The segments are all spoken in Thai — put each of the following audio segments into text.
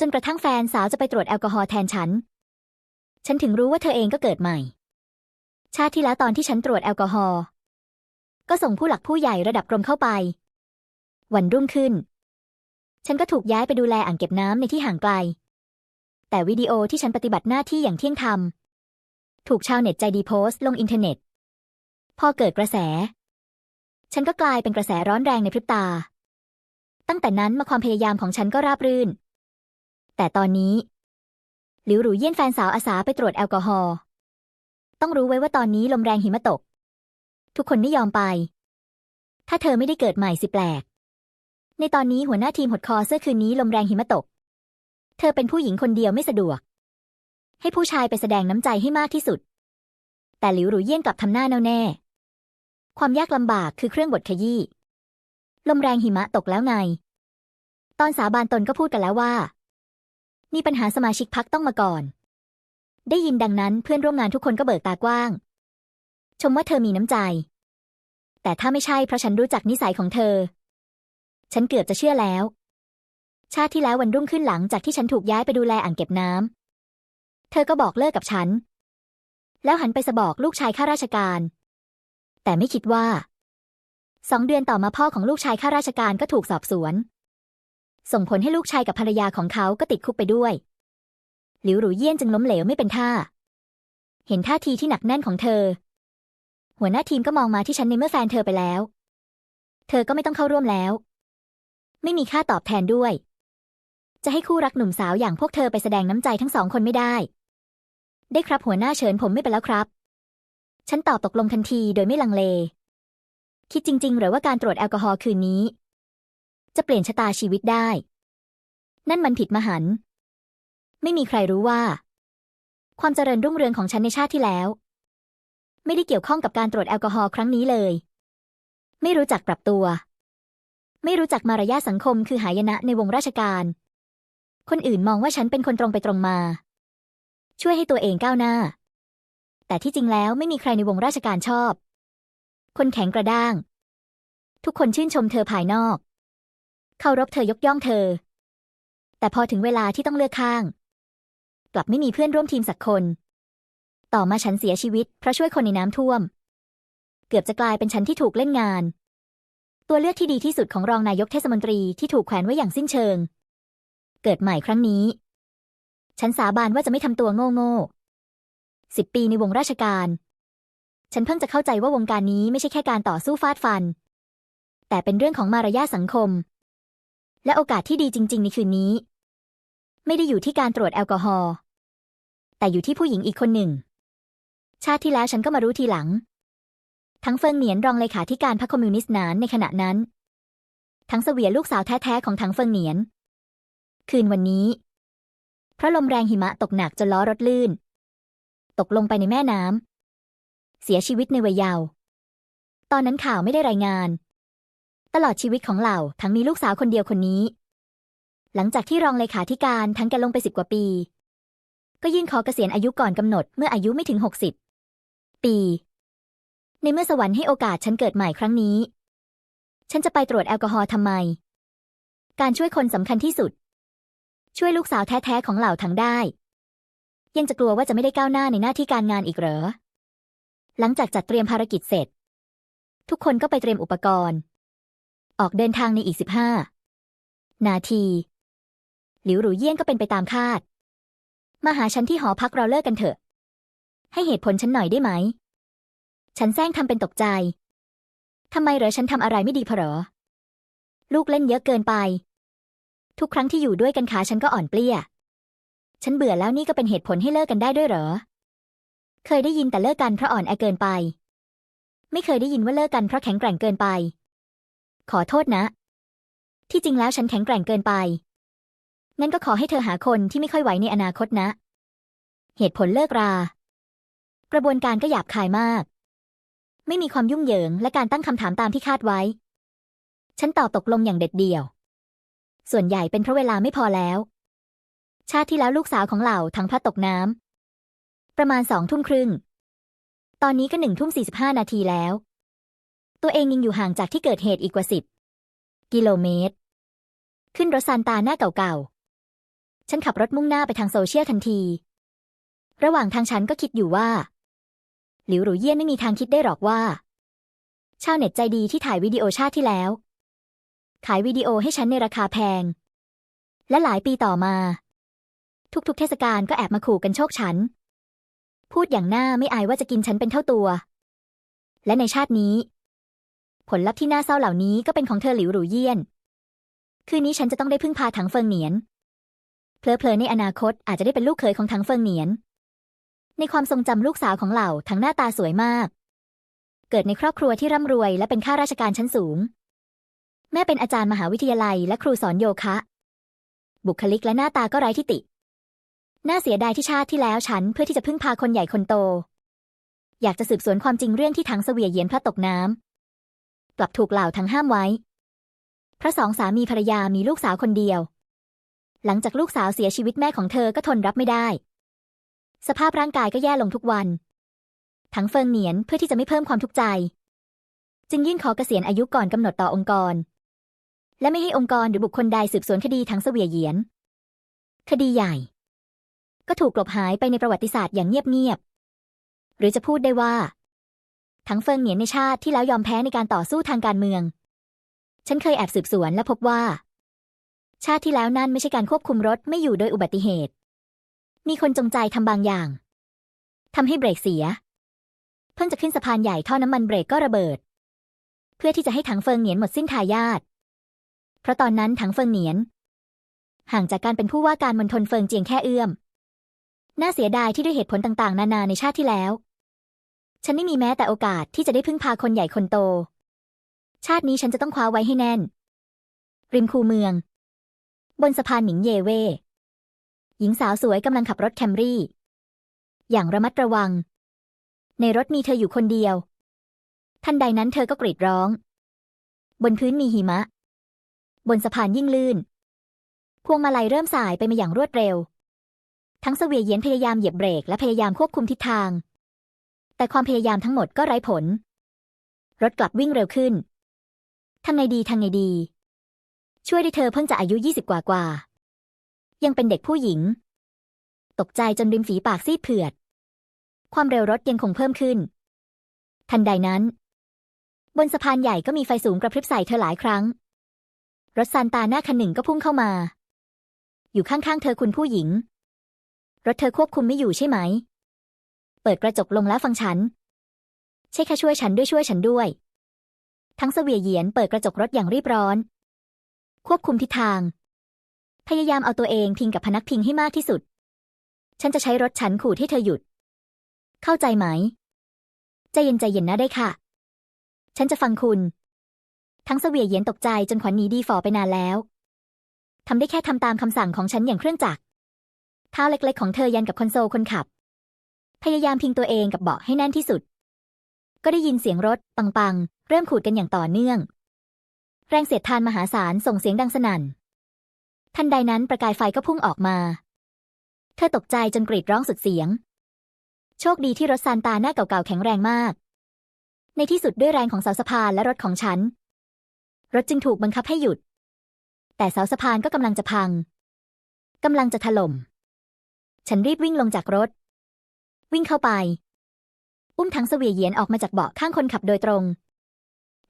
จนกระทั่งแฟนสาวจะไปตรวจแอลกอฮอล์แทนฉัน ฉันถึงรู้ว่าเธอเองก็เกิดใหม่ ชาติที่แล้วตอนที่ฉันตรวจแอลกอฮอล์ก็ส่งผู้หลักผู้ใหญ่ระดับกรมเข้าไป วันรุ่งขึ้น ฉันก็ถูกย้ายไปดูแลอ่างเก็บน้ำในที่ห่างไกล แต่วิดีโอที่ฉันปฏิบัติหน้าที่อย่างเที่ยงธรรม ถูกชาวเน็ตใจดีโพสต์ลงอินเทอร์เน็ต พอเกิดกระแส ฉันก็กลายเป็นกระแสร้อนแรงในพริบตา ตั้งแต่นั้นมาความพยายามของฉันก็ราบรื่น แต่ตอนนี้ หลิวหรูเยี่ยนแฟนสาวอาสาไปตรวจแอลกอฮอล์ต้องรู้ไว้ว่าตอนนี้ลมแรงหิมะตก ทุกคนไม่ยอมไป ถ้าเธอไม่ได้เกิดใหม่สิแปลก ในตอนนี้หัวหน้าทีมหดคอเสื้อคืนนี้ลมแรงหิมะตก เธอเป็นผู้หญิงคนเดียวไม่สะดวก ให้ผู้ชายไปแสดงน้ำใจให้มากที่สุด แต่หลิวหรูเยี่ยนกลับทำหน้าแน่วแน่ ความยากลำบากคือเครื่องบดขยี้ลมแรงหิมะตกแล้วไง ตอนสาบานตนก็พูดกันแล้วว่า มีปัญหาสมาชิกพักต้องมาก่อน ได้ยินดังนั้นเพื่อนร่วมงานทุกคนก็เบิกตากว้าง ชมว่าเธอมีน้ำใจ แต่ถ้าไม่ใช่เพราะฉันรู้จักนิสัยของเธอ ฉันเกือบจะเชื่อแล้ว ชาติที่แล้ววันรุ่งขึ้นหลังจากที่ฉันถูกย้ายไปดูแลอ่างเก็บน้ำเธอก็บอกเลิกกับฉัน แล้วหันไปสบอกลูกชายข้าราชการ แต่ไม่คิดว่าสองเดือนต่อมาพ่อของลูกชายข้าราชการก็ถูกสอบสวน ส่งผลให้ลูกชายกับภรรยาของเขาก็ติดคุกไปด้วย หลิวหรูเยี่ยนจึงล้มเหลวไม่เป็นท่า เห็นท่าทีที่หนักแน่นของเธอ หัวหน้าทีมก็มองมาที่ฉันในเมื่อแฟนเธอไปแล้ว เธอก็ไม่ต้องเข้าร่วมแล้ว ไม่มีค่าตอบแทนด้วย จะให้คู่รักหนุ่มสาวอย่างพวกเธอไปแสดงน้ำใจทั้งสองคนไม่ได้ ได้ครับหัวหน้าเชิญผมไม่ไปแล้วครับ ฉันตอบตกลงทันทีโดยไม่ลังเล คิดจริง ๆ หรือว่าการตรวจแอลกอฮอล์คืนนี้ จะเปลี่ยนชะตาชีวิตได้ นั่นมันผิดมหันต์ไม่มีใครรู้ว่า ความเจริญรุ่งเรืองของฉันในชาติที่แล้ว ไม่ได้เกี่ยวข้องกับการตรวจแอลกอฮอล์ครั้งนี้เลย ไม่รู้จักปรับตัว ไม่รู้จักมารยาสังคมคือหายนะในวงราชการ คนอื่นมองว่าฉันเป็นคนตรงไปตรงมา ช่วยให้ตัวเองก้าวหน้า แต่ที่จริงแล้วไม่มีใครในวงราชการชอบ คนแข็งกระด้าง ทุกคนชื่นชมเธอภายนอก เคารพเธอยกย่องเธอ แต่พอถึงเวลาที่ต้องเลือกข้าง กลับไม่มีเพื่อนร่วมทีมสักคน ต่อมาฉันเสียชีวิตเพราะช่วยคนในน้ำท่วม เกือบจะกลายเป็นฉันที่ถูกเล่นงาน ตัวเลือกที่ดีที่สุดของรองนายกเทศมนตรีที่ถูกแขวนไว้อย่างสิ้นเชิง เกิดใหม่ครั้งนี้ ฉันสาบานว่าจะไม่ทำตัวโง่โง่สิบปีในวงราชการ ฉันเพิ่งจะเข้าใจว่าวงการนี้ไม่ใช่แค่การต่อสู้ฟาดฟัน แต่เป็นเรื่องของมารยาทสังคม และโอกาสที่ดีจริง ๆ ในคืนนี้ ไม่ได้อยู่ที่การตรวจแอลกอฮอล์แต่อยู่ที่ผู้หญิงอีกคนหนึ่ง ชาติที่แล้วฉันก็มารู้ทีหลัง ทั้งเฟิงเหนียนรองเลขาธิการพรรคคอมมิวนิสต์นานในขณะนั้น ทั้งเสวียลูกสาวแท้ๆของทั้งเฟิงเหนียน คืนวันนี้ พระลมแรงหิมะตกหนักจนล้อรถลื่น ตกลงไปในแม่น้ำเสียชีวิตในวัยเยาว์ตอนนั้นข่าวไม่ได้รายงาน ตลอดชีวิตของเหล่าทั้งมีลูกสาวคนเดียวคนนี้ หลังจากที่รองเลขาธิการทั้งแกลงไปสิบกว่าปี ก็ยื่นขอเกษียณอายุก่อนกำหนดเมื่ออายุไม่ถึงหกสิบปี ในเมื่อสวรรค์ให้โอกาสฉันเกิดใหม่ครั้งนี้ ฉันจะไปตรวจแอลกอฮอล์ทำไม การช่วยคนสำคัญที่สุด ช่วยลูกสาวแท้ๆของเหล่าทั้งได้ ยังจะกลัวว่าจะไม่ได้ก้าวหน้าในหน้าที่การงานอีกเหรอหลังจากจัดเตรียมภารกิจเสร็จ ทุกคนก็ไปเตรียมอุปกรณ์ ออกเดินทางในอีกสิบห้านาที หลิวหรูเยี่ยนก็เป็นไปตามคาด มาหาฉันที่หอพักเราเลิกกันเถอะ ให้เหตุผลฉันหน่อยได้ไหม ฉันแซงทำเป็นตกใจ ทำไมเหรอฉันทำอะไรไม่ดีพอหรอ ลูกเล่นเยอะเกินไป ทุกครั้งที่อยู่ด้วยกันขาฉันก็อ่อนเปลี้ย ฉันเบื่อแล้วนี่ก็เป็นเหตุผลให้เลิกกันได้ด้วยเหรอ เคยได้ยินแต่เลิกกันเพราะอ่อนแอเกินไป ไม่เคยได้ยินว่าเลิกกันเพราะแข็งแกร่งเกินไป ขอโทษนะ ที่จริงแล้วฉันแข็งแกร่งเกินไป งั้นก็ขอให้เธอหาคนที่ไม่ค่อยไหวในอนาคตนะ เหตุผลเลิกรา กระบวนการก็หยาบคายมาก ไม่มีความยุ่งเหยิงและการตั้งคำถามตามที่คาดไว้ ฉันตอบตกลงอย่างเด็ดเดี่ยว ส่วนใหญ่เป็นเพราะเวลาไม่พอแล้ว ชาติที่แล้วลูกสาวของเหล่าทั้งพลัดตกน้ำประมาณสองทุ่มครึ่ง ตอนนี้ก็หนึ่งทุ่มสี่สิบห้านาทีแล้ว ตัวเองยังอยู่ห่างจากที่เกิดเหตุอีกกว่าสิบกิโลเมตร ขึ้นรถซานตาหน้าเก่าๆ ฉันขับรถมุ่งหน้าไปทางโซเชียลทันที ระหว่างทางฉันก็คิดอยู่ว่า หลิวหรูเยี่ยนไม่มีทางคิดได้หรอกว่า ชาวเน็ตใจดีที่ถ่ายวิดีโอชาติที่แล้ว ขายวิดีโอให้ฉันในราคาแพง และหลายปีต่อมา ทุกๆ เทศกาลก็แอบมาขู่กันโชคฉัน พูดอย่างหน้าไม่อายว่าจะกินฉันเป็นเท่าตัว และในชาตินี้ ผลลัพธ์ที่น่าเศร้าเหล่านี้ก็เป็นของเธอหลิวหรูเยี่ยน คืนนี้ฉันจะต้องได้พึ่งพาถังเฟิงเหนียน เพลอๆในอนาคตอาจจะได้เป็นลูกเขยของถังเฟิงเหนียน ในความทรงจำลูกสาวของเหล่าทั้งหน้าตาสวยมาก เกิดในครอบครัวที่ร่ำรวยและเป็นข้าราชการชั้นสูง แม่เป็นอาจารย์มหาวิทยาลัยและครูสอนโยคะ บุคลิกและหน้าตาก็ไร้ที่ติ น่าเสียดายที่ชาติที่แล้วฉันเพื่อที่จะพึ่งพาคนใหญ่คนโต อยากจะสืบสวนความจริงเรื่องที่ถังเสวียเยียนพลัดตกน้ำ กลับถูกเหล่าทั้งห้ามไว้เพราะสองสามีภรรยามีลูกสาวคนเดียว หลังจากลูกสาวเสียชีวิตแม่ของเธอก็ทนรับไม่ได้ สภาพร่างกายก็แย่ลงทุกวันถังเฟิงเหนียนเพื่อที่จะไม่เพิ่มความทุกข์ใจ จึงยื่นขอเกษียณอายุก่อนกำหนดต่อองค์กร และไม่ให้องค์กรหรือบุคคลใดสืบสวนคดีถังเสวียเหยียน คดีใหญ่ ก็ถูกกลบหายไปในประวัติศาสตร์อย่างเงียบๆหรือจะพูดได้ว่า ถังเฟิงเหนียนในชาติที่แล้วยอมแพ้ในการต่อสู้ทางการเมือง ฉันเคยแอบสืบสวนและพบว่า ชาติที่แล้วนั่นไม่ใช่การควบคุมรถไม่อยู่โดยอุบัติเหตุ มีคนจงใจทำบางอย่างทำให้เบรกเสีย เพิ่งจะขึ้นสะพานใหญ่ท่อน้ำมันเบรกก็ระเบิด เพื่อที่จะให้ถังเฟิงเหนียนหมดสิ้นทายาทเพราะตอนนั้นถังเฟิงเหนียน ห่างจากการเป็นผู้ว่าการมณฑลเฟิงเจียงแค่เอื้อม น่าเสียดายที่ด้วยเหตุผลต่างๆ นานาในชาติที่แล้ว ฉันไม่มีแม้แต่โอกาสที่จะได้พึ่งพาคนใหญ่คนโต ชาตินี้ฉันจะต้องคว้าไว้ให้แน่น ริมคูเมือง บนสะพานหมิงเยเว่หญิงสาวสวยกำลังขับรถแคมรี่ อย่างระมัดระวัง ในรถมีเธออยู่คนเดียว ทันใดนั้นเธอก็กรีดร้อง บนพื้นมีหิมะ บนสะพานยิ่งลื่น พวงมาลัยเริ่มสายไปมาอย่างรวดเร็ว ทั้งเสวียเยียนพยายามเหยียบเบรกและพยายามควบคุมทิศทาง แต่ความพยายามทั้งหมดก็ไร้ผล รถกลับวิ่งเร็วขึ้นทำไงดีทำไงดี ช่วยด้วยเธอเพิ่งจะอายุยี่สิบกว่ากว่า ยังเป็นเด็กผู้หญิง ตกใจจนริมฝีปากซีดเผือด ความเร็วรถยังคงเพิ่มขึ้น ทันใดนั้น บนสะพานใหญ่ก็มีไฟสูงกระพริบใส่เธอหลายครั้ง รถซานตาหน้าคันหนึ่งก็พุ่งเข้ามา อยู่ข้างๆเธอคุณผู้หญิง รถเธอควบคุมไม่อยู่ใช่ไหม เปิดกระจกลงแล้วฟังฉัน ใช่แค่ช่วยฉันด้วยช่วยฉันด้วย ทั้งเสวียเหยียนเปิดกระจกรถอย่างรีบร้อน ควบคุมทิศทาง พยายามเอาตัวเองพิงกับพนักพิงให้มากที่สุด ฉันจะใช้รถฉันขู่ให้เธอหยุด เข้าใจไหม ใจเย็นใจเย็นนะได้ค่ะ ฉันจะฟังคุณ ทั้งเสวียเหยียนตกใจจนขวัญหนีดีฝ่อไปนานแล้วทำได้แค่ทำตามคำสั่งของฉันอย่างเครื่องจักรเท้าเล็กๆของเธอยันกับคอนโซลคนขับ พยายามพิงตัวเองกับเบาะให้แน่นที่สุด ก็ได้ยินเสียงรถ ปังๆ เริ่มขูดกันอย่างต่อเนื่อง แรงเสียดทานมหาศาลส่งเสียงดังสนั่น ทันใดนั้นประกายไฟก็พุ่งออกมา เธอตกใจจนกรีดร้องสุดเสียง โชคดีที่รถซานตาหน้าเก่าๆแข็งแรงมาก ในที่สุดด้วยแรงของเสาสะพานและรถของฉัน รถจึงถูกบังคับให้หยุด แต่เสาสะพานก็กำลังจะพังกำลังจะถล่ม ฉันรีบวิ่งลงจากรถ วิ่งเข้าไป อุ้มทั้งเสวียเหยียนออกมาจากเบาะข้างคนขับโดยตรง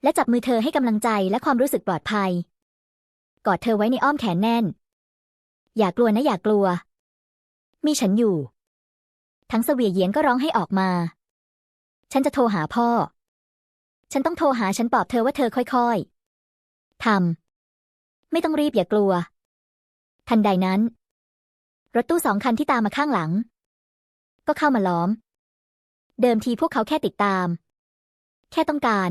และจับมือเธอให้กำลังใจและความรู้สึกปลอดภัย กอดเธอไว้ในอ้อมแขนแน่น อย่ากลัวนะอย่ากลัว มีฉันอยู่ ทั้งเสวียเหยียนก็ร้องให้ออกมา ฉันจะโทรหาพ่อ ฉันต้องโทรหาฉันปลอบเธอว่าเธอค่อยๆทำไม่ต้องรีบอย่ากลัว ทันใดนั้นรถตู้สองคันที่ตามมาข้างหลัง ก็เข้ามาล้อม เดิมทีพวกเขาแค่ติดตาม แค่ต้องการ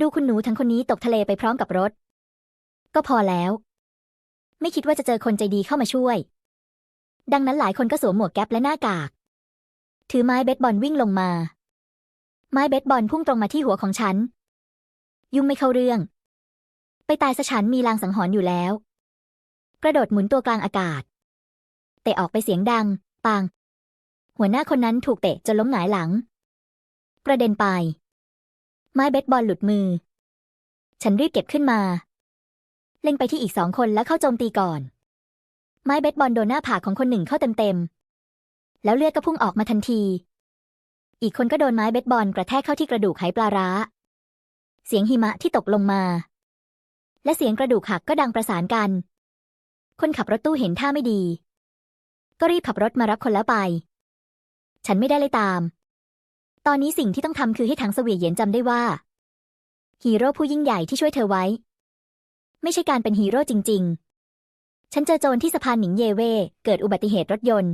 ดูคุณหนูทั้งคนนี้ตกทะเลไปพร้อมกับรถ ก็พอแล้ว ไม่คิดว่าจะเจอคนใจดีเข้ามาช่วย ดังนั้นหลายคนก็สวมหมวกแก๊ปและหน้ากาก ถือไม้เบสบอลวิ่งลงมา ไม้เบสบอลพุ่งตรงมาที่หัวของฉัน ยุ่งไม่เข้าเรื่อง ไปตายซะฉันมีลางสังหรณ์อยู่แล้ว กระโดดหมุนตัวกลางอากาศเตะออกไปเสียงดัง ปัง หัวหน้าคนนั้นถูกเตะจนล้มหงายหลัง กระเด็นไป ไม้เบสบอลหลุดมือ ฉันรีบเก็บขึ้นมา เล็งไปที่อีกสองคนแล้วเข้าโจมตีก่อน ไม้เบสบอลโดนหน้าผากของคนหนึ่งเข้าเต็มๆ แล้วเลือดก็พุ่งออกมาทันที อีกคนก็โดนไม้เบสบอลกระแทกเข้าที่กระดูกไหปลาร้า เสียงหิมะที่ตกลงมา และเสียงกระดูกหักก็ดังประสานกัน คนขับรถตู้เห็นท่าไม่ดี ก็รีบขับรถมารับคนแล้วไป ฉันไม่ได้เลยตาม ตอนนี้สิ่งที่ต้องทำคือให้ถังเสวียเหยียนจำได้ว่า ฮีโร่ผู้ยิ่งใหญ่ที่ช่วยเธอไว้ ไม่ใช่การเป็นฮีโร่จริง ๆ ฉันเจอโจรที่สะพานหมิงเยเว่เกิดอุบัติเหตุรถยนต์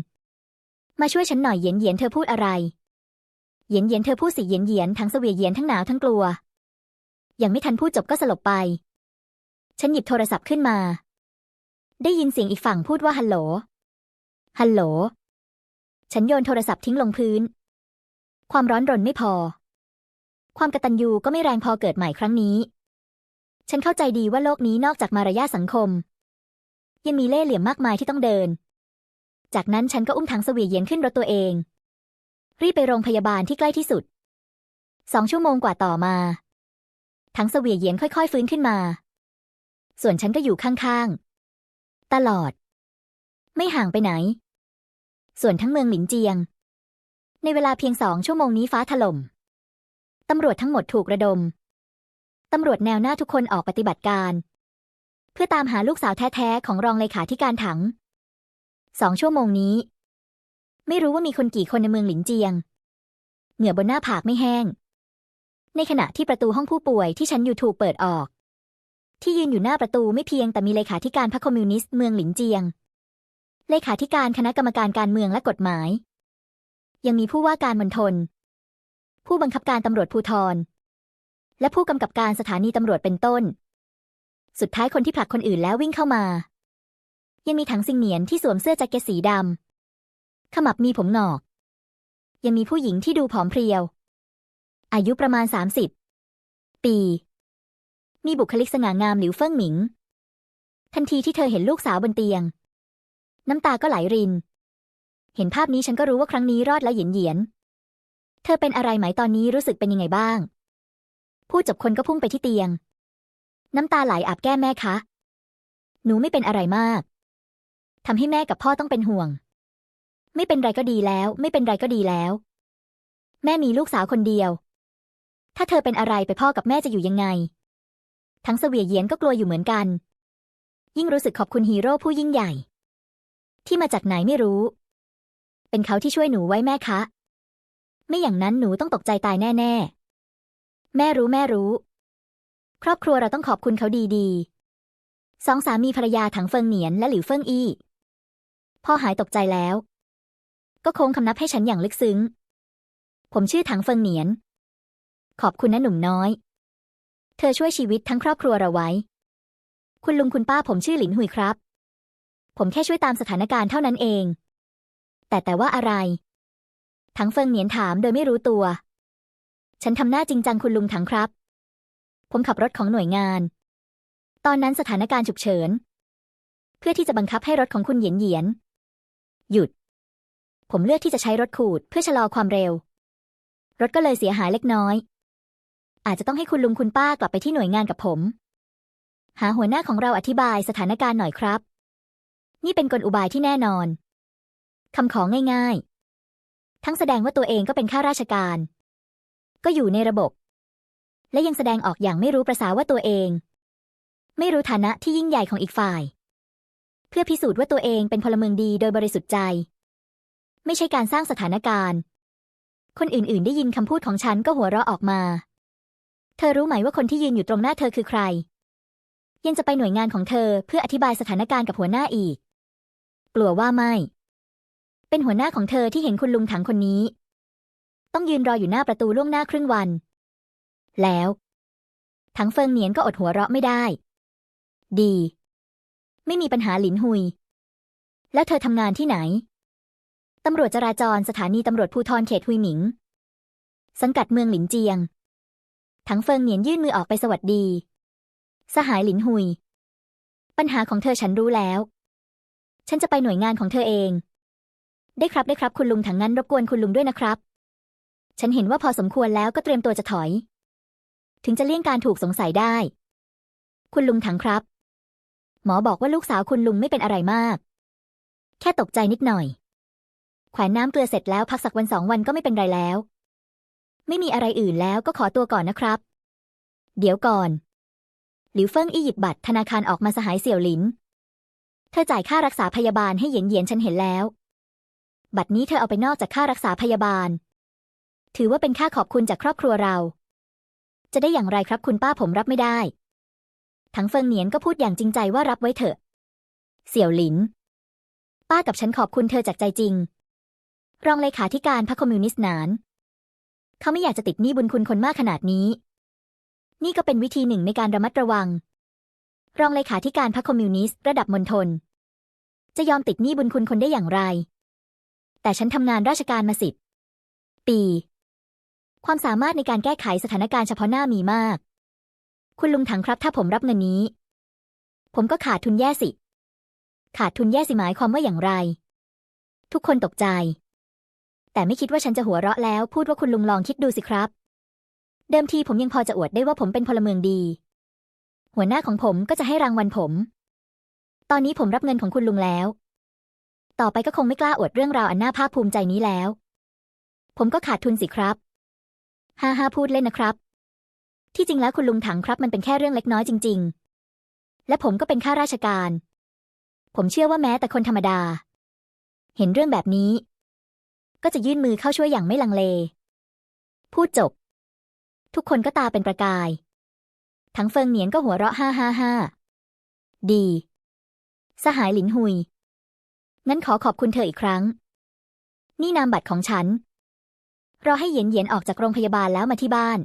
มาช่วยฉันหน่อยเหยียนเหยียนเธอพูดอะไรเหยียนเหยียนเธอพูดสิเหยียนเหยียนทั้งเสวียเหยียนทั้งหนาวทั้งกลัว ยังไม่ทันพูดจบก็สลบไป ฉันหยิบโทรศัพท์ขึ้นมา ได้ยินเสียงอีกฝั่งพูดว่าฮัลโหล ฮัลโหล ฉันโยนโทรศัพท์ทิ้งลงพื้น ความร้อนรนไม่พอ ความกระตัญญูก็ไม่แรงพอเกิดใหม่ครั้งนี้ ฉันเข้าใจดีว่าโลกนี้นอกจากมารยาสังคม ยังมีเล่ห์เหลี่ยมมากมายที่ต้องเดิน จากนั้นฉันก็อุ้มถังสวีเยียนขึ้นรถตัวเอง รีบไปโรงพยาบาลที่ใกล้ที่สุดสองชั่วโมงกว่าต่อมาถังเสวียเยียนค่อยๆ ฟื้นขึ้นมา ส่วนฉันก็อยู่ข้างๆ ตลอด ไม่ห่างไปไหน ส่วนทั้งเมืองหลินเจียง ในเวลาเพียงสองชั่วโมงนี้ฟ้าถล่มตำรวจทั้งหมดถูกระดม ตำรวจแนวหน้าทุกคนออกปฏิบัติการ เพื่อตามหาลูกสาวแท้ๆ ของรองเลขาธิการถัง สองชั่วโมงนี้ ไม่รู้ว่ามีคนกี่คนในเมืองหลินเจียง เหงื่อบนหน้าผากไม่แห้ง ในขณะที่ประตูห้องผู้ป่วยที่ฉันอยู่ถูกเปิดออก ที่ยืนอยู่หน้าประตูไม่เพียงแต่มีเลขาธิการพรรคคอมมิวนิสต์เมืองหลินเจียง เลขาธิการคณะกรรมการการเมืองและกฎหมาย ยังมีผู้ว่าการมณฑลผู้บังคับการตำรวจภูธร และผู้กำกับการสถานีตำรวจเป็นต้น สุดท้ายคนที่ผลักคนอื่นแล้ววิ่งเข้ามา ยังมีถังซิงเหนียนที่สวมเสื้อแจ็คเก็ตสีดำขมับมีผมหงอก ยังมีผู้หญิงที่ดูผอมเพรียว อายุประมาณ 30 ปี มีบุคลิกสง่างามหลิวเฟิ่งหมิง ทันทีที่เธอเห็นลูกสาวบนเตียง น้ำตาก็ไหลริน เห็นภาพนี้ฉันก็รู้ว่าครั้งนี้รอดแล้วเหยียนเหยียน เธอเป็นอะไรไหมตอนนี้รู้สึกเป็นยังไงบ้าง พูดจบคนก็พุ่งไปที่เตียง น้ำตาไหลอาบแก้แม่คะ หนูไม่เป็นอะไรมากทำให้แม่กับพ่อต้องเป็นห่วง ไม่เป็นไรก็ดีแล้ว ไม่เป็นไรก็ดีแล้ว แม่มีลูกสาวคนเดียว ถ้าเธอเป็นอะไรไปพ่อกับแม่จะอยู่ยังไง ทั้งเสวียเยียนก็กลัวอยู่เหมือนกัน ยิ่งรู้สึกขอบคุณฮีโร่ผู้ยิ่งใหญ่ ที่มาจากไหนไม่รู้ เป็นเขาที่ช่วยหนูไว้แม่คะ ไม่อย่างนั้นหนูต้องตกใจตายแน่ๆแม่รู้แม่รู้ ครอบครัวเราต้องขอบคุณเขาดีๆสองสามีภรรยาถังเฟิงเหนียนและหลิวเฟิงอี้พ่อหายตกใจแล้ว ก็โค้งคำนับให้ฉันอย่างลึกซึ้ง ผมชื่อถังเฟิงเหนียน ขอบคุณนะหนุ่มน้อย เธอช่วยชีวิตทั้งครอบครัวเราไว้ คุณลุงคุณป้าผมชื่อหลินหุยครับ ผมแค่ช่วยตามสถานการณ์เท่านั้นเอง แต่แต่ว่าอะไร ถังเฟิงเหนียนถามโดยไม่รู้ตัว ฉันทำหน้าจริงจังคุณลุงถังครับ ผมขับรถของหน่วยงาน ตอนนั้นสถานการณ์ฉุกเฉิน เพื่อที่จะบังคับให้รถของคุณเหยียนเหยียน หยุด ผมเลือกที่จะใช้รถขูดเพื่อชะลอความเร็ว รถก็เลยเสียหายเล็กน้อย อาจจะต้องให้คุณลุงคุณป้ากลับไปที่หน่วยงานกับผม หาหัวหน้าของเราอธิบายสถานการณ์หน่อยครับ นี่เป็นกลอุบายที่แน่นอนคำของง่ายๆ ทั้งแสดงว่าตัวเองก็เป็นข้าราชการ ก็อยู่ในระบบ และยังแสดงออกอย่างไม่รู้ประสาว่าตัวเอง ไม่รู้ฐานะที่ยิ่งใหญ่ของอีกฝ่าย เพื่อพิสูจน์ว่าตัวเองเป็นพลเมืองดีโดยบริสุทธิ์ใจ ไม่ใช่การสร้างสถานการณ์ คนอื่นๆ ได้ยินคำพูดของฉันก็หัวเราะออกมา เธอรู้ไหมว่าคนที่ยืนอยู่ตรงหน้าเธอคือใคร ยังจะไปหน่วยงานของเธอเพื่ออธิบายสถานการณ์กับหัวหน้าอีกก ลัวว่าไม่ เป็นหัวหน้าของเธอที่เห็นคุณลุงถังคนนี้ ต้องยืนรออยู่หน้าประตูล่วงหน้าครึ่งวัน แล้ว ถังเฟิงเหนียนก็อดหัวเราะไม่ได้ ดี ไม่มีปัญหาหลินหุย แล้วเธอทำงานที่ไหนตำรวจจราจรสถานีตำรวจภูธรเขตหุยหมิง สังกัดเมืองหลินเจียง ถังเฟิงเหนียนยื่นมือออกไปสวัสดี สหายหลินหุย ปัญหาของเธอฉันรู้แล้ว ฉันจะไปหน่วยงานของเธอเอง ได้ครับได้ครับคุณลุงถังงั้นรบกวนคุณลุงด้วยนะครับ ฉันเห็นว่าพอสมควรแล้วก็เตรียมตัวจะถอย ถึงจะเลี่ยงการถูกสงสัยได้ คุณลุงถังครับ หมอบอกว่าลูกสาวคุณลุงไม่เป็นอะไรมาก แค่ตกใจนิดหน่อย แขวนน้ำเกลือเสร็จแล้วพักสักวันสองวันก็ไม่เป็นไรแล้ว ไม่มีอะไรอื่นแล้วก็ขอตัวก่อนนะครับ เดี๋ยวก่อน หลิวเฟิงอี้หยิบบัตรธนาคารออกมาสหายเสี่ยวหลิน เธอจ่ายค่ารักษาพยาบาลให้เหยียนเหยียนฉันเห็นแล้ว บัตรนี้เธอเอาไปนอกจากค่ารักษาพยาบาล ถือว่าเป็นค่าขอบคุณจากครอบครัวเรา จะได้อย่างไรครับคุณป้าผมรับไม่ได้ ทั้งเฟิงเหนียนก็พูดอย่างจริงใจว่ารับไว้เถอะ เสี่ยวหลิน ป้ากับฉันขอบคุณเธอจากใจจริง รองเลขาธิการพรรคคอมมิวนิสต์หนาน เขาไม่อยากจะติดหนี้บุญคุณคนมากขนาดนี้ นี่ก็เป็นวิธีหนึ่งในการระมัดระวัง รองเลขาธิการพรรคคอมมิวนิสต์ระดับมณฑลจะยอมติดหนี้บุญคุณคนได้อย่างไร แต่ฉันทำงานราชการมาสิบปี ความสามารถในการแก้ไขสถานการณ์เฉพาะหน้ามีมาก คุณลุงถังครับถ้าผมรับเงินนี้ ผมก็ขาดทุนแย่สิ ขาดทุนแย่สิหมายความว่าอย่างไร ทุกคนตกใจ แต่ไม่คิดว่าฉันจะหัวเราะแล้ว พูดว่าคุณลุงลองคิดดูสิครับ เดิมทีผมยังพอจะอวดได้ว่าผมเป็นพลเมืองดี หัวหน้าของผมก็จะให้รางวัลผม ตอนนี้ผมรับเงินของคุณลุงแล้ว ต่อไปก็คงไม่กล้าอวดเรื่องราวอันน่าภาคภูมิใจนี้แล้ว ผมก็ขาดทุนสิครับฮ่าฮ่าพูดเล่นนะครับ ที่จริงแล้วคุณลุงถังครับมันเป็นแค่เรื่องเล็กน้อยจริง ๆ และผมก็เป็นข้าราชการ ผมเชื่อว่าแม้แต่คนธรรมดา เห็นเรื่องแบบนี้ ก็จะยื่นมือเข้าช่วยอย่างไม่ลังเล พูดจบ ทุกคนก็ตาเป็นประกาย ทั้งเฟิงเหนียนก็หัวเราะฮ่าฮ่าฮ่าดี สหายหลินหุย งั้นขอขอบคุณเธออีกครั้ง นี่นามบัตรของฉัน รอให้เย็นเย็นออกจากโรงพยาบาลแล้วมาที่บ้าน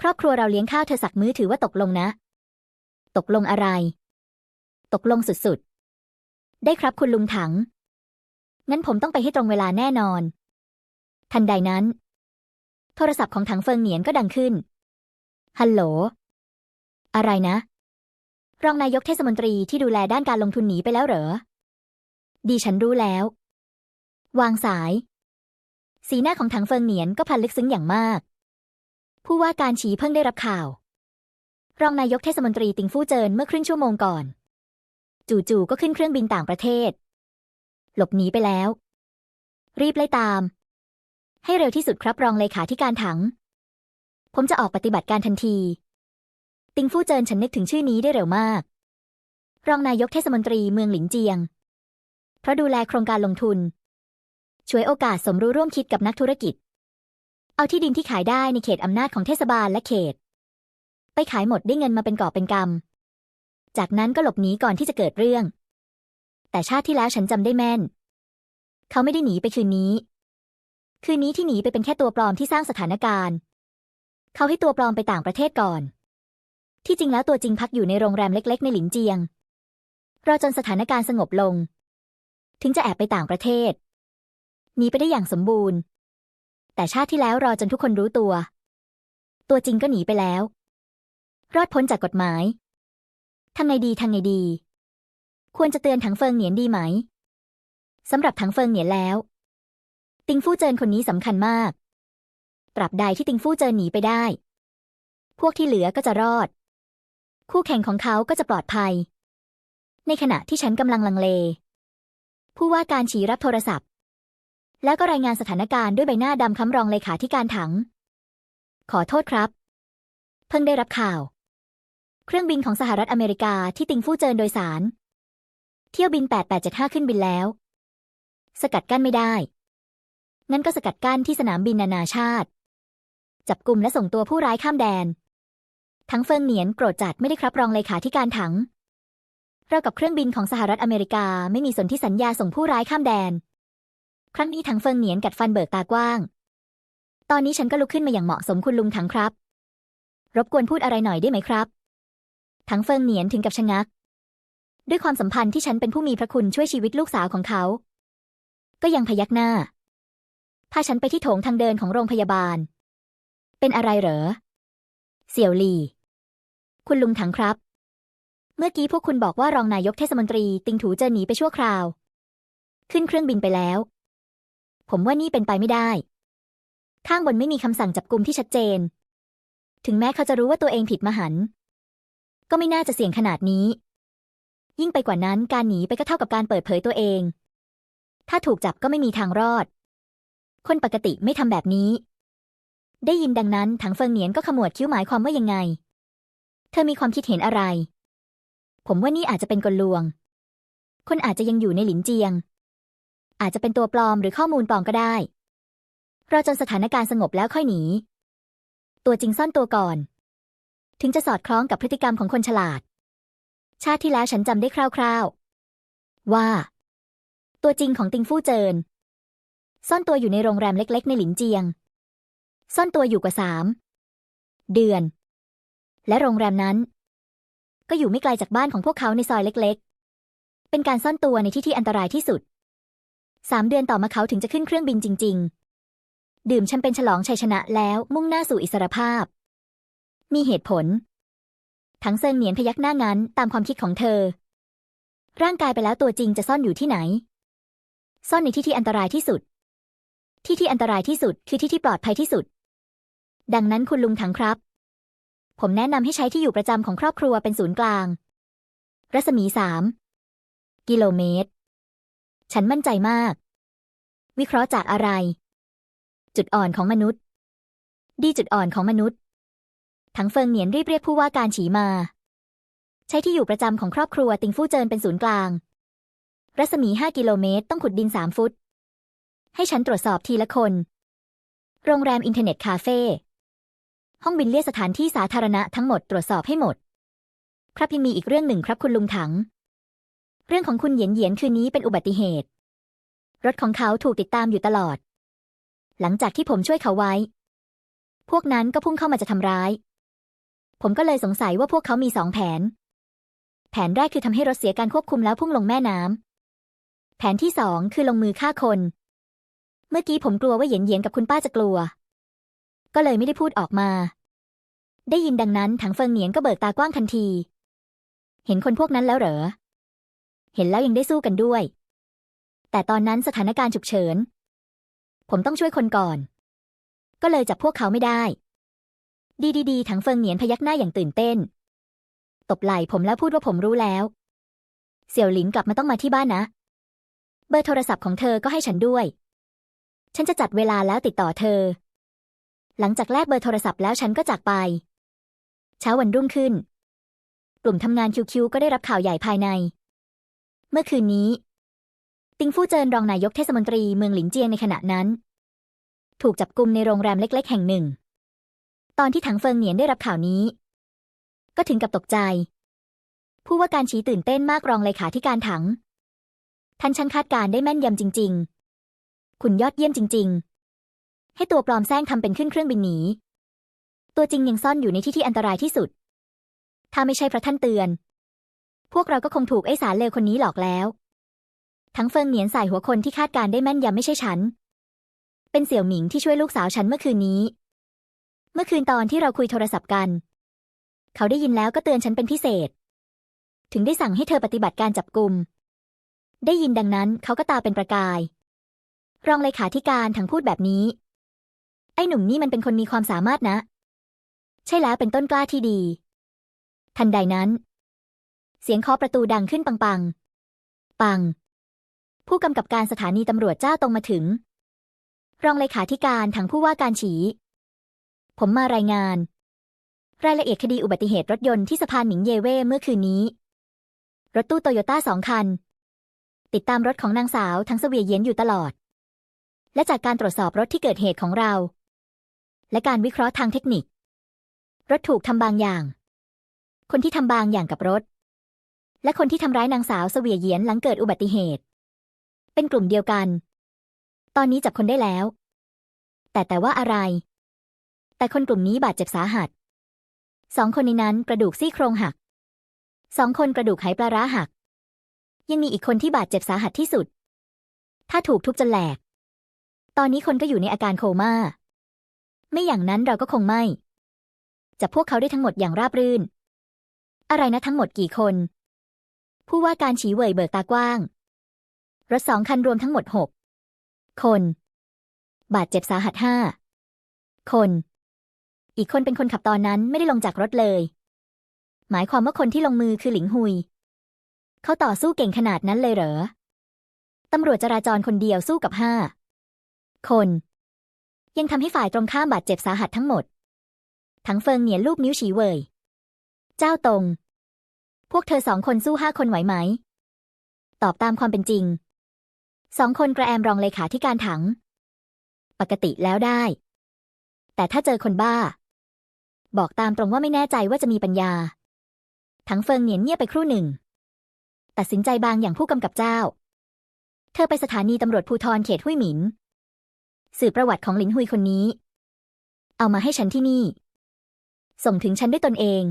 ครอบครัวเราเลี้ยงข้าวเธอสักมื้อถือว่าตกลงนะ ตกลงอะไร ตกลงสุดๆ ได้ครับคุณลุงถัง งั้นผมต้องไปให้ตรงเวลาแน่นอน ทันใดนั้น โทรศัพท์ของถังเฟิงเหนียนก็ดังขึ้น ฮัลโหล อะไรนะ รองนายกเทศมนตรีที่ดูแลด้านการลงทุนหนีไปแล้วเหรอ ดีฉันรู้แล้ว วางสาย สีหน้าของถังเฟิงเหนียนก็พันลึกซึ้งอย่างมาก ผู้ว่าการฉีเพิ่งได้รับข่าว รองนายกเทศมนตรีติงฟู่เจินเมื่อครึ่งชั่วโมงก่อน จู่ๆก็ขึ้นเครื่องบินต่างประเทศ หลบหนีไปแล้ว รีบไล่ตาม ให้เร็วที่สุดครับรองเลขาธิการถัง ผมจะออกปฏิบัติการทันที ติงฟู่เจินฉันนึกถึงชื่อนี้ได้เร็วมาก รองนายกเทศมนตรีเมืองหลินเจียง เพราะดูแลโครงการลงทุน ช่วยโอกาสสมรู้ร่วมคิดกับนักธุรกิจ เอาที่ดินที่ขายได้ในเขตอำนาจของเทศบาลและเขต ไปขายหมดได้เงินมาเป็นกอบเป็นกำจากนั้นก็หลบหนีก่อนที่จะเกิดเรื่อง แต่ชาติที่แล้วฉันจำได้แม่น เขาไม่ได้หนีไปคืนนี้ คืนนี้ที่หนีไปเป็นแค่ตัวปลอมที่สร้างสถานการณ์ เขาให้ตัวปลอมไปต่างประเทศก่อน ที่จริงแล้วตัวจริงพักอยู่ในโรงแรมเล็ก ๆ ในหลินเจียง รอจนสถานการณ์สงบลง ถึงจะแอบไปต่างประเทศหนีไปได้อย่างสมบูรณ์ แต่ชาติที่แล้วรอจนทุกคนรู้ตัว ตัวจริงก็หนีไปแล้ว รอดพ้นจากกฎหมายทางไงดีทางไงดี ควรจะเตือนถังเฟิงเหนียนดีไหมสำหรับถังเฟิงเหนียนแล้ว ติงฟู่เจินคนนี้สำคัญมากตราบใดที่ติงฟู่เจินหนีไปได้ พวกที่เหลือก็จะรอด คู่แข่งของเขาก็จะปลอดภัย ในขณะที่ฉันกำลังลังเล ผู้ว่าการฉีรับโทรศัพท์ แล้วก็รายงานสถานการณ์ด้วยใบหน้าดำคำรองเลขาธิการถัง ขอโทษครับ เพิ่งได้รับข่าว เครื่องบินของสหรัฐอเมริกาที่ติงฟู่เจินโดยสาร เที่ยวบิน 8875 ขึ้นบินแล้ว สกัดกั้นไม่ได้ งั้นก็สกัดกั้นที่สนามบินนานาชาติ จับกลุ่มและส่งตัวผู้ร้ายข้ามแดน ทั้งเฟิงเหนียนโกรธจัดไม่ได้ครับรองเลขาธิการถัง เรากับเครื่องบินของสหรัฐอเมริกาไม่มีสนธิสัญญาส่งผู้ร้ายข้ามแดน ครั้งนี้ถังเฟิงเหนียนกัดฟันเบิกตากว้าง ตอนนี้ฉันก็ลุกขึ้นมาอย่างเหมาะสมคุณลุงถังครับ รบกวนพูดอะไรหน่อยได้ไหมครับ ถังเฟิงเหนียนถึงกับชะงัก ด้วยความสัมพันธ์ที่ฉันเป็นผู้มีพระคุณช่วยชีวิตลูกสาวของเขา ก็ยังพยักหน้า พาฉันไปที่โถงทางเดินของโรงพยาบาล เป็นอะไรเหรอ เสี่ยวหลี่ คุณลุงถังครับ เมื่อกี้พวกคุณบอกว่ารองนายกเทศมนตรี ติงถูเจะหนีไปชั่วคราว ขึ้นเครื่องบินไปแล้ว ผมว่านี่เป็นไปไม่ได้ ข้างบนไม่มีคำสั่งจับกลุ่มที่ชัดเจน ถึงแม้เขาจะรู้ว่าตัวเองผิดมหัน ก็ไม่น่าจะเสี่ยงขนาดนี้ ยิ่งไปกว่านั้นการหนีไปก็เท่ากับการเปิดเผยตัวเอง ถ้าถูกจับก็ไม่มีทางรอด คนปกติไม่ทำแบบนี้ได้ยินดังนั้นถังเฟิงเหนียนก็ขมวดคิ้วหมายความว่ายังไง เธอมีความคิดเห็นอะไร ผมว่านี่อาจจะเป็นกลลวง คนอาจจะยังอยู่ในหลินเจียง อาจจะเป็นตัวปลอมหรือข้อมูลปลอมก็ได้ รอจนสถานการณ์สงบแล้วค่อยหนี ตัวจริงซ่อนตัวก่อน ถึงจะสอดคล้องกับพฤติกรรมของคนฉลาด ชาติที่แล้วฉันจำได้คร่าวๆ ว่า ตัวจริงของติงฟู่เจิน ซ่อนตัวอยู่ในโรงแรมเล็ก ๆ ในหลินเจียง ซ่อนตัวอยู่กว่าสามเดือน และโรงแรมนั้น ก็อยู่ไม่ไกลจากบ้านของพวกเขาในซอยเล็กๆ เป็นการซ่อนตัวในที่ที่อันตรายที่สุดสามเดือนต่อมาเขาถึงจะขึ้นเครื่องบินจริง ๆ ดื่มแชมเปญฉลองชัยชนะแล้วมุ่งหน้าสู่อิสรภาพ มีเหตุผล ทั้งเซิงเหนียนพยักหน้างั้นตามความคิดของเธอ ร่างกายไปแล้วตัวจริงจะซ่อนอยู่ที่ไหน ซ่อนในที่ที่อันตรายที่สุด ที่ที่อันตรายที่สุดคือที่ที่ปลอดภัยที่สุด ดังนั้นคุณลุงถังครับ ผมแนะนำให้ใช้ที่อยู่ประจำของครอบครัวเป็นศูนย์กลาง รัศมีสามกิโลเมตร ฉันมั่นใจมาก วิเคราะห์จากอะไร จุดอ่อนของมนุษย์ ดีจุดอ่อนของมนุษย์ ถังเฟิงเหนียนรีบเรียกผู้ว่าการฉีมา ใช้ที่อยู่ประจำของครอบครัวติงฟู่เจินเป็นศูนย์กลาง รัศมีห้ากิโลเมตร ต้องขุดดินสามฟุต ให้ฉันตรวจสอบทีละคน โรงแรมอินเทอร์เน็ตคาเฟ่ ห้องบินเลียสถานที่สาธารณะทั้งหมดตรวจสอบให้หมด ครับยังมีอีกเรื่องหนึ่งครับคุณลุงถัง เรื่องของคุณเหยียนเหยียนคืนนี้เป็นอุบัติเหตุ รถของเขาถูกติดตามอยู่ตลอด หลังจากที่ผมช่วยเขาไว้ พวกนั้นก็พุ่งเข้ามาจะทำร้าย ผมก็เลยสงสัยว่าพวกเขามีสองแผน แผนแรกคือทำให้รถเสียการควบคุมแล้วพุ่งลงแม่น้ำแผนที่สองคือลงมือฆ่าคน เมื่อกี้ผมกลัวว่าเหยียนเหยียนกับคุณป้าจะกลัว ก็เลยไม่ได้พูดออกมา ได้ยินดังนั้นถังเฟิงเหนียนก็เบิกตากว้างทันที เห็นคนพวกนั้นแล้วเหรอ เห็นแล้วยังได้สู้กันด้วย แต่ตอนนั้นสถานการณ์ฉุกเฉิน ผมต้องช่วยคนก่อน ก็เลยจับพวกเขาไม่ได้ ดีดีดีถังเฟิงเหนียนพยักหน้าอย่างตื่นเต้น ตบไหล่ผมแล้วพูดว่าผมรู้แล้ว เสี่ยวหลินกลับมาต้องมาที่บ้านนะ เบอร์โทรศัพท์ของเธอก็ให้ฉันด้วย ฉันจะจัดเวลาแล้วติดต่อเธอ หลังจากแลกเบอร์โทรศัพท์แล้วฉันก็จากไป เช้าวันรุ่งขึ้น กลุ่มทำงานคิวๆก็ได้รับข่าวใหญ่ภายใน เมื่อคืนนี้ ติงฟู่เจินรองนายกเทศมนตรีเมืองหลินเจียงในขณะนั้น ถูกจับกลุมในโรงแรมเล็ก ๆ แห่งหนึ่ง ตอนที่ถังเฟิงเหนียนได้รับข่าวนี้ ก็ถึงกับตกใจ ผู้ว่าการชี้ตื่นเต้นมากรองเลขาธิการถังท่านช่างคาดการได้แม่นยำจริง ๆ คุณยอดเยี่ยมจริง ๆ ให้ตัวปลอมแซงทำเป็นขึ้นเครื่องบินหนี ตัวจริงยังซ่อนอยู่ในที่ที่อันตรายที่สุด ถ้าไม่ใช่พระท่านเตือน พวกเราก็คงถูกไอ้สารเลวคนนี้หลอกแล้ว ทั้งเฟิงเหนียนใส่หัวคนที่คาดการได้แม่นยำไม่ใช่ฉัน เป็นเสี่ยวหมิงที่ช่วยลูกสาวฉันเมื่อคืนนี้ เมื่อคืนตอนที่เราคุยโทรศัพท์กัน เขาได้ยินแล้วก็เตือนฉันเป็นพิเศษ ถึงได้สั่งให้เธอปฏิบัติการจับกลุ่มได้ยินดังนั้นเขาก็ตาเป็นประกาย รองเลขาธิการทั้งพูดแบบนี้ ไอ้หนุ่มนี่มันเป็นคนมีความสามารถนะ ใช่แล้วเป็นต้นกล้าที่ดี ทันใดนั้น เสียงเคาะประตูดังขึ้นปังปัง ปัง ผู้กำกับการสถานีตำรวจเจ้าตรงมาถึง รองเลขาธิการทั้งผู้ว่าการฉี ผมมารายงาน รายละเอียดคดีอุบัติเหตุรถยนต์ที่สะพานหมิงเยเว่เมื่อคืนนี้ รถตู้โตโยต้าสองคัน ติดตามรถของนางสาวทั้งเสวียเย็นอยู่ตลอด และจากการตรวจสอบรถที่เกิดเหตุของเรา และการวิเคราะห์ทางเทคนิค รถถูกทำบางอย่าง คนที่ทำบางอย่างกับรถ และคนที่ทำร้ายนางสาวเสวียเยียนหลังเกิดอุบัติเหตุ เป็นกลุ่มเดียวกัน ตอนนี้จับคนได้แล้ว แต่แต่ว่าอะไร แต่คนกลุ่มนี้บาดเจ็บสาหัสสองคนในนั้นกระดูกซี่โครงหักสองคนกระดูกไหปลาร้าหัก ยังมีอีกคนที่บาดเจ็บสาหัสที่สุด ถ้าถูกทุบจนแหลก ตอนนี้คนก็อยู่ในอาการโคม่า ไม่อย่างนั้นเราก็คงไม่ จับพวกเขาได้ทั้งหมดอย่างราบรื่น อะไรนะทั้งหมดกี่คน ผู้ว่าการฉีเว่ยเบิกตากว้าง รถสองคันรวมทั้งหมดหกคน บาดเจ็บสาหัสห้าคน อีกคนเป็นคนขับตอนนั้นไม่ได้ลงจากรถเลย หมายความว่าคนที่ลงมือคือหลิงหุย เขาต่อสู้เก่งขนาดนั้นเลยเหรอ ตำรวจจราจรคนเดียวสู้กับห้าคน ยังทำให้ฝ่ายตรงข้ามบาดเจ็บสาหัสทั้งหมดทั้งเฟิงเหนียนลูกนิ้วฉีเว่ย เจ้าตรง พวกเธอสองคนสู้ห้าคนไหวไหม ตอบตามความเป็นจริง สองคนกระแอมรองเลขาธิการถัง ปกติแล้วได้ แต่ถ้าเจอคนบ้า บอกตามตรงว่าไม่แน่ใจว่าจะมีปัญญาทั้งเฟิงเหนียนเงียบไปครู่หนึ่ง ตัดสินใจบางอย่างผู้กำกับเจ้า เธอไปสถานีตำรวจภูธรเขตห้วยหมิน สื่อประวัติของหลินหุยคนนี้ เอามาให้ฉันที่นี่ ส่งถึงฉันด้วยตนเอง